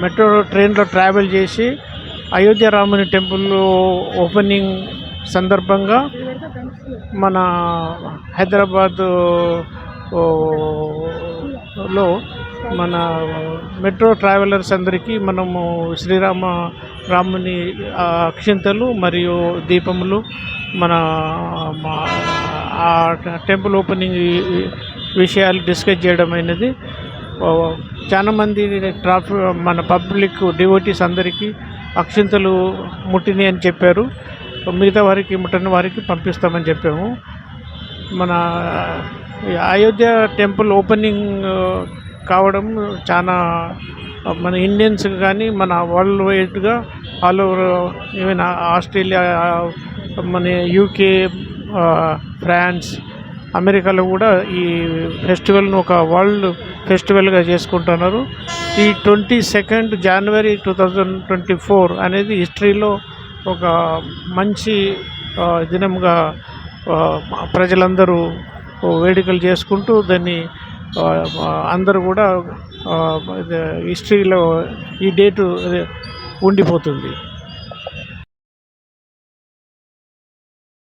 Metro ట్రైన్లో travel చేసి అయోధ్య రాముని టెంపుల్ ఓపెనింగ్ సందర్భంగా మన హైదరాబాద్లో మన మెట్రో ట్రావెలర్స్ అందరికీ మనము శ్రీరామ రాముని అక్షింతలు మరియు దీపములు మన మా ఆ టెంపుల్ ఓపెనింగ్ విషయాలు డిస్కస్ చేయడం అయినది. చాలామంది చాలా మంది ట్రాఫిక్ మన పబ్లిక్ డివోటీస్ అందరికీ అక్షింతలు ముట్టినాయి అని చెప్పారు. మిగతా వారికి ముట్టని వారికి పంపిస్తామని చెప్పాము. మన అయోధ్య టెంపుల్ ఓపెనింగ్ కావడం చాలా మన ఇండియన్స్ కానీ మన వరల్డ్ వైడ్గా ఆల్ ఓవర్ ఈవెన్ ఆస్ట్రేలియా మన యూకే ఫ్రాన్స్ అమెరికాలో కూడా ఈ ఫెస్టివల్ను ఒక వరల్డ్ ఫెస్టివల్గా చేసుకుంటున్నారు. ఈ twenty second January two thousand twenty four అనేది హిస్టరీలో ఒక మంచి దినంగా ప్రజలందరూ వేడుకలు చేసుకుంటూ దాన్ని అందరూ కూడా హిస్టరీలో ఈ డేటు ఉండిపోతుంది.